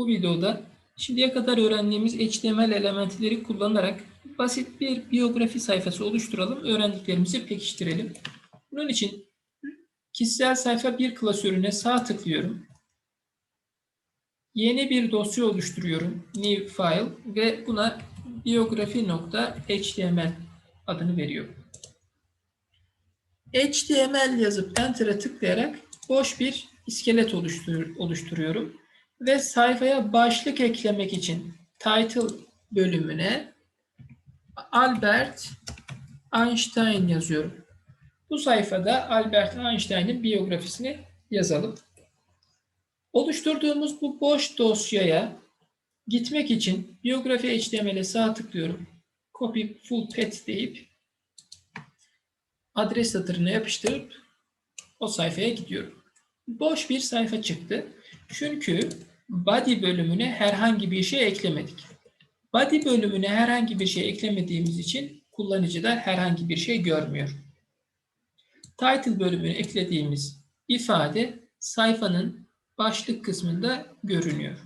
Bu videoda şimdiye kadar öğrendiğimiz HTML elementleri kullanarak basit bir biyografi sayfası oluşturalım. Öğrendiklerimizi pekiştirelim. Bunun için kişisel sayfa bir klasörüne sağ tıklıyorum. Yeni bir dosya oluşturuyorum. New file ve buna biyografi.html adını veriyorum. HTML yazıp Enter'a tıklayarak boş bir iskelet oluştur oluşturuyorum. Ve sayfaya başlık eklemek için title bölümüne Albert Einstein yazıyorum. Bu sayfada Albert Einstein'ın biyografisini yazalım. Oluşturduğumuz bu boş dosyaya gitmek için biyografi HTML'e sağ tıklıyorum. Copy full path deyip adres satırına yapıştırıp o sayfaya gidiyorum. Boş bir sayfa çıktı. Çünkü body bölümüne herhangi bir şey eklemedik. Body bölümüne herhangi bir şey eklemediğimiz için kullanıcı da herhangi bir şey görmüyor. Title bölümüne eklediğimiz ifade sayfanın başlık kısmında görünüyor.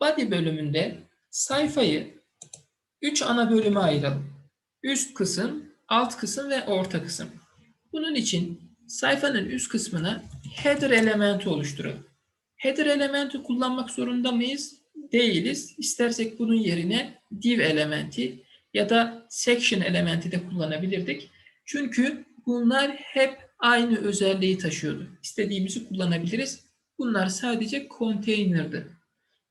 Body bölümünde sayfayı 3 ana bölüme ayıralım. Üst kısım, alt kısım ve orta kısım. Bunun için sayfanın üst kısmına header elementi oluşturalım. Header elementi kullanmak zorunda mıyız? Değiliz. İstersek bunun yerine div elementi ya da section elementi de kullanabilirdik. Çünkü bunlar hep aynı özelliği taşıyordu. İstediğimizi kullanabiliriz. Bunlar sadece container'dı.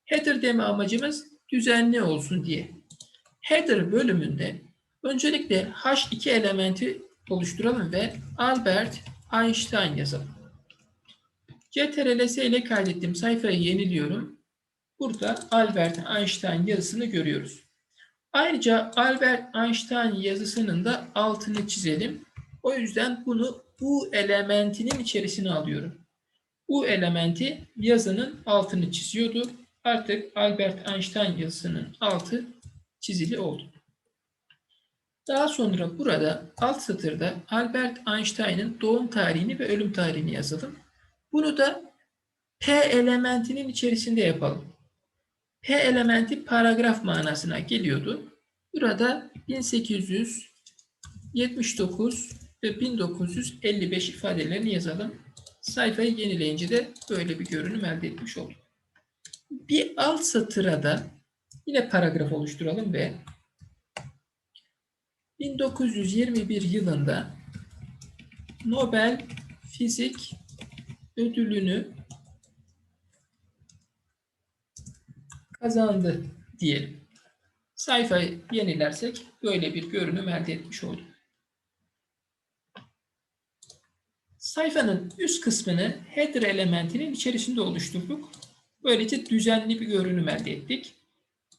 Header deme amacımız düzenli olsun diye. Header bölümünde öncelikle H2 elementi oluşturalım ve Albert Einstein yazalım. CTRL-S ile kaydettiğim sayfayı yeniliyorum. Burada Albert Einstein yazısını görüyoruz. Ayrıca Albert Einstein yazısının da altını çizelim. O yüzden bunu U elementinin içerisine alıyorum. U elementi yazının altını çiziyordu. Artık Albert Einstein yazısının altı çizili oldu. Daha sonra burada alt satırda Albert Einstein'ın doğum tarihini ve ölüm tarihini yazalım. Bunu da P elementinin içerisinde yapalım. P elementi paragraf manasına geliyordu. Burada 1879 ve 1955 ifadelerini yazalım. Sayfayı yenileyince de böyle bir görünüm elde etmiş olduk. Bir alt satıra da yine paragraf oluşturalım ve 1921 yılında Nobel Fizik ödülünü kazandı diyelim. Sayfayı yenilersek böyle bir görünüm elde etmiş olduk. Sayfanın üst kısmını header elementinin içerisinde oluşturduk. Böylece düzenli bir görünüm elde ettik.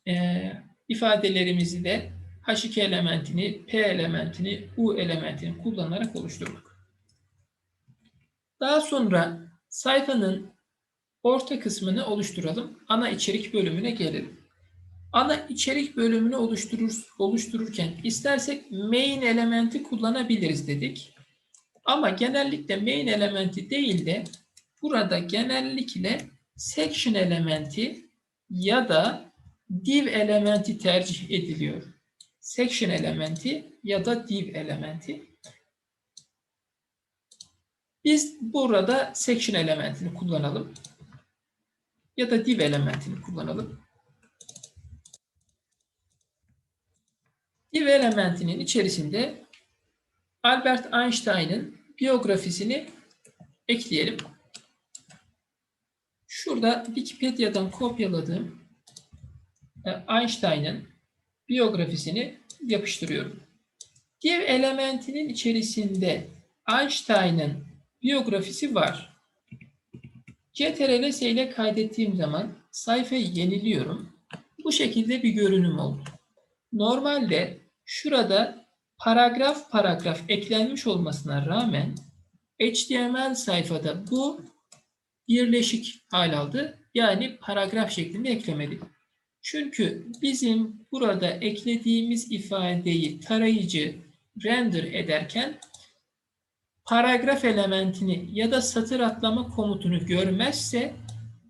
Ee, ifadelerimizi de H2 elementini, P elementini, U elementini kullanarak oluşturduk. Daha sonra sayfanın orta kısmını oluşturalım. Ana içerik bölümüne gelelim. Ana içerik bölümünü oluşturur, oluştururken istersek main elementi kullanabiliriz dedik. Ama genellikle main elementi değil de burada genellikle section elementi ya da div elementi tercih ediliyor. Section elementi ya da div elementi. Biz burada section elementini kullanalım. Ya da div elementini kullanalım. Div elementinin içerisinde Albert Einstein'ın biyografisini ekleyelim. Şurada Wikipedia'dan kopyaladığım e, Einstein'ın biyografisini yapıştırıyorum. Div elementinin içerisinde Einstein'ın biyografisi var. CTRL-S ile kaydettiğim zaman sayfayı yeniliyorum. Bu şekilde bir görünüm oldu. Normalde şurada paragraf paragraf eklenmiş olmasına rağmen HTML sayfada bu birleşik hal aldı. Yani paragraf şeklinde eklemedik. Çünkü bizim burada eklediğimiz ifadeyi tarayıcı render ederken paragraf elementini ya da satır atlama komutunu görmezse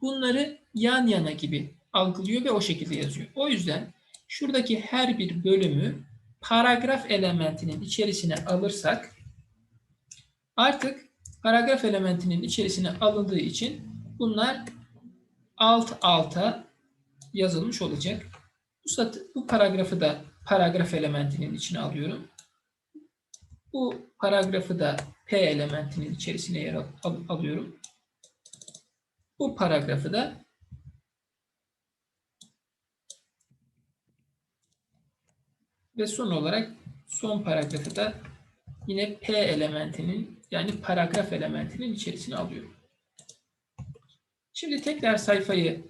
bunları yan yana gibi algılıyor ve o şekilde yazıyor. O yüzden şuradaki her bir bölümü paragraf elementinin içerisine alırsak artık paragraf elementinin içerisine alındığı için bunlar alt alta yazılmış olacak. Bu, satı, bu paragrafı da paragraf elementinin içine alıyorum. Bu paragrafı da P elementinin içerisine yer al, al, alıyorum. Bu paragrafı da ve son olarak son paragrafı da yine P elementinin yani paragraf elementinin içerisine alıyorum. Şimdi tekrar sayfayı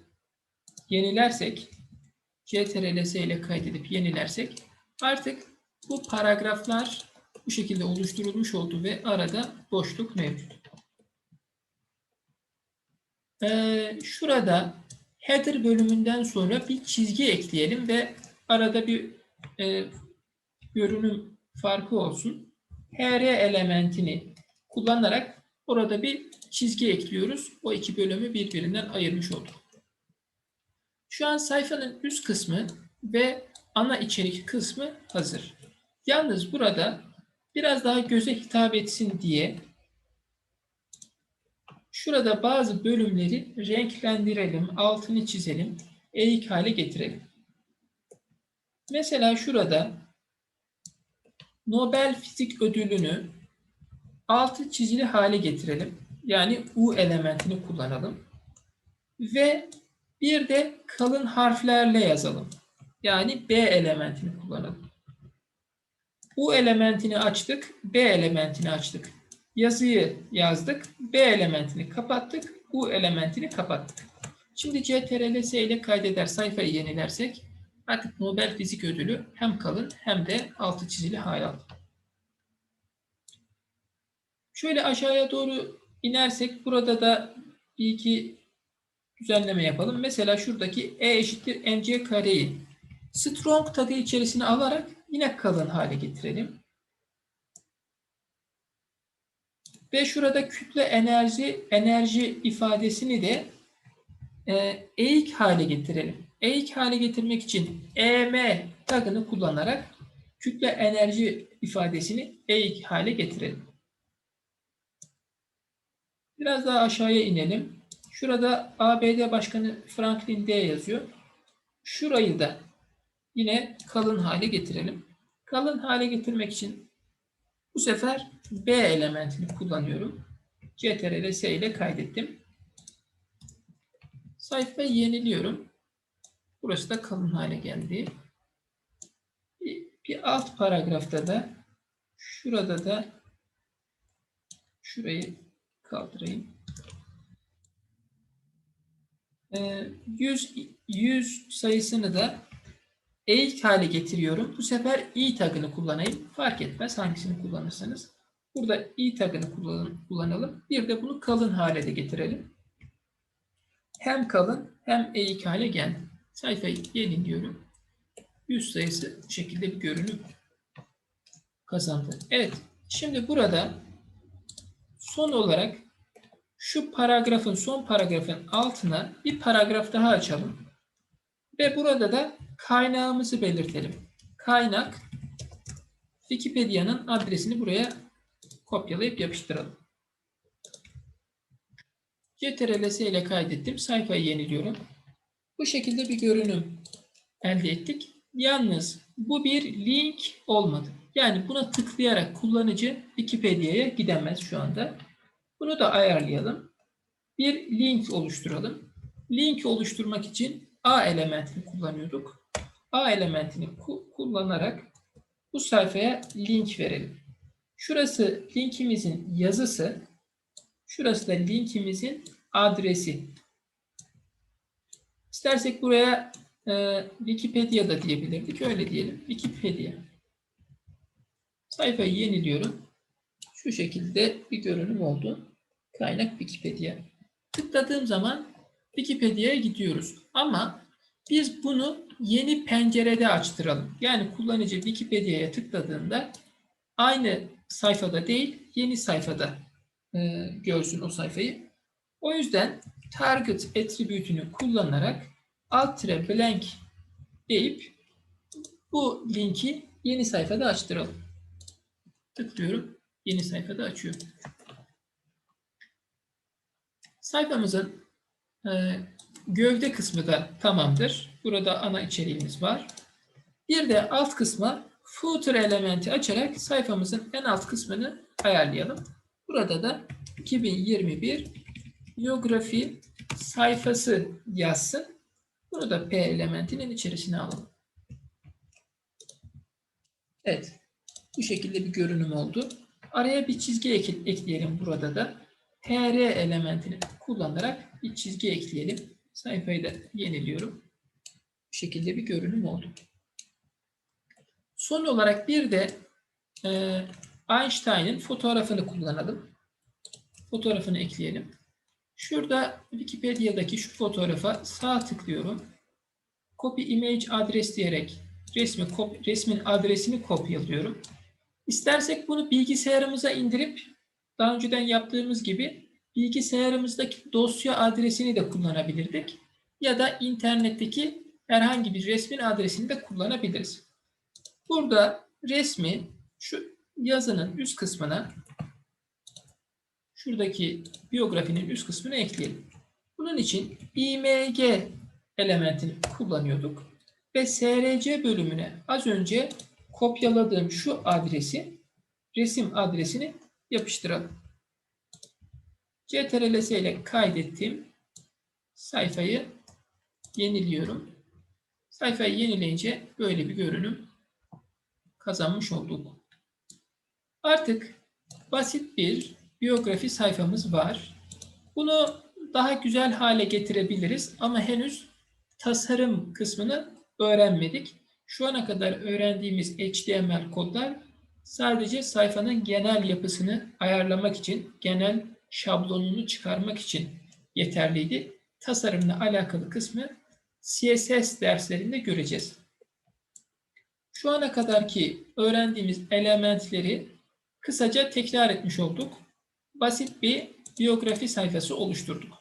yenilersek CTRL-S ile kaydedip yenilersek artık bu paragraflar bu şekilde oluşturulmuş oldu ve arada boşluk mevcut. Ee, şurada header bölümünden sonra bir çizgi ekleyelim ve arada bir e, görünüm farkı olsun. HR elementini kullanarak orada bir çizgi ekliyoruz. O iki bölümü birbirinden ayırmış olduk. Şu an sayfanın üst kısmı ve ana içerik kısmı hazır. Yalnız burada biraz daha göze hitap etsin diye şurada bazı bölümleri renklendirelim, altını çizelim, eğik hale getirelim. Mesela şurada Nobel Fizik Ödülünü altı çizili hale getirelim. Yani U elementini kullanalım. Ve bir de kalın harflerle yazalım. Yani B elementini kullanalım. U elementini açtık, B elementini açtık. Yazıyı yazdık, B elementini kapattık, U elementini kapattık. Şimdi CTRL-S ile kaydeder sayfayı yenilersek artık Nobel Fizik Ödülü hem kalın hem de altı çizili hale aldı. Şöyle aşağıya doğru inersek burada da bir iki düzenleme yapalım. Mesela şuradaki E eşittir mc kareyi strong tagı içerisine alarak yine kalın hale getirelim. Ve şurada kütle enerji enerji ifadesini de e, eğik hale getirelim. Eğik hale getirmek için EM tagını kullanarak kütle enerji ifadesini eğik hale getirelim. Biraz daha aşağıya inelim. Şurada ABD Başkanı Franklin D yazıyor. Şurayı da yine kalın hale getirelim. Kalın hale getirmek için bu sefer B elementini kullanıyorum. CTRL S ile kaydettim. Sayfayı yeniliyorum. Burası da kalın hale geldi. Bir, bir alt paragrafta da şurada da şurayı kaldırayım. 100, 100 sayısını da eğik hale getiriyorum. Bu sefer i tagını kullanayım. Fark etmez hangisini kullanırsanız. Burada i tagını kullanalım. Bir de bunu kalın hale de getirelim. Hem kalın hem eğik hale geldi. Sayfayı yeniliyorum. 100 sayısı bu şekilde bir görünüm kazandı. Evet. Şimdi burada son olarak şu paragrafın son paragrafın altına bir paragraf daha açalım. Ve burada da kaynağımızı belirtelim. Kaynak Wikipedia'nın adresini buraya kopyalayıp yapıştıralım. CTRL-S ile kaydettim. Sayfayı yeniliyorum. Bu şekilde bir görünüm elde ettik. Yalnız bu bir link olmadı. Yani buna tıklayarak kullanıcı Wikipedia'ya gidemez şu anda. Bunu da ayarlayalım. Bir link oluşturalım. Link oluşturmak için A elementini kullanıyorduk. A elementini ku kullanarak bu sayfaya link verelim. Şurası linkimizin yazısı. Şurası da linkimizin adresi. İstersek buraya e, Wikipedia da diyebilirdik. Öyle diyelim. Wikipedia. Sayfayı yeniliyorum. Şu şekilde bir görünüm oldu. Kaynak Wikipedia. Tıkladığım zaman Wikipedia'ya gidiyoruz. Ama biz bunu yeni pencerede açtıralım. Yani kullanıcı Wikipedia'ya tıkladığında aynı sayfada değil, yeni sayfada e, görsün o sayfayı. O yüzden target attribute'ünü kullanarak alt tire blank deyip bu linki yeni sayfada açtıralım. Tıklıyorum. Yeni sayfada açıyor. Sayfamızın e, gövde kısmı da tamamdır. Burada ana içeriğimiz var. Bir de alt kısma footer elementi açarak sayfamızın en alt kısmını ayarlayalım. Burada da 2021 biyografi sayfası yazsın. Bunu da P elementinin içerisine alalım. Evet. Bu şekilde bir görünüm oldu. Araya bir çizgi ek- ekleyelim burada da. TR elementini kullanarak bir çizgi ekleyelim. Sayfayı da yeniliyorum. Bu şekilde bir görünüm oldu. Son olarak bir de e, Einstein'ın fotoğrafını kullanalım. Fotoğrafını ekleyelim. Şurada Wikipedia'daki şu fotoğrafa sağ tıklıyorum. Copy image adres diyerek resmi, resmin adresini kopyalıyorum. İstersek bunu bilgisayarımıza indirip daha önceden yaptığımız gibi bilgisayarımızdaki dosya adresini de kullanabilirdik. Ya da internetteki herhangi bir resmin adresini de kullanabiliriz. Burada resmi şu yazının üst kısmına şuradaki biyografinin üst kısmına ekleyelim. Bunun için img elementini kullanıyorduk ve src bölümüne az önce kopyaladığım şu adresi resim adresini yapıştıralım. CTRL-S ile kaydettim. Sayfayı yeniliyorum. Sayfayı yenileyince böyle bir görünüm kazanmış olduk. Artık basit bir biyografi sayfamız var. Bunu daha güzel hale getirebiliriz ama henüz tasarım kısmını öğrenmedik. Şu ana kadar öğrendiğimiz HTML kodlar sadece sayfanın genel yapısını ayarlamak için, genel şablonunu çıkarmak için yeterliydi. Tasarımla alakalı kısmı CSS derslerinde göreceğiz. Şu ana kadarki öğrendiğimiz elementleri kısaca tekrar etmiş olduk. Basit bir biyografi sayfası oluşturduk.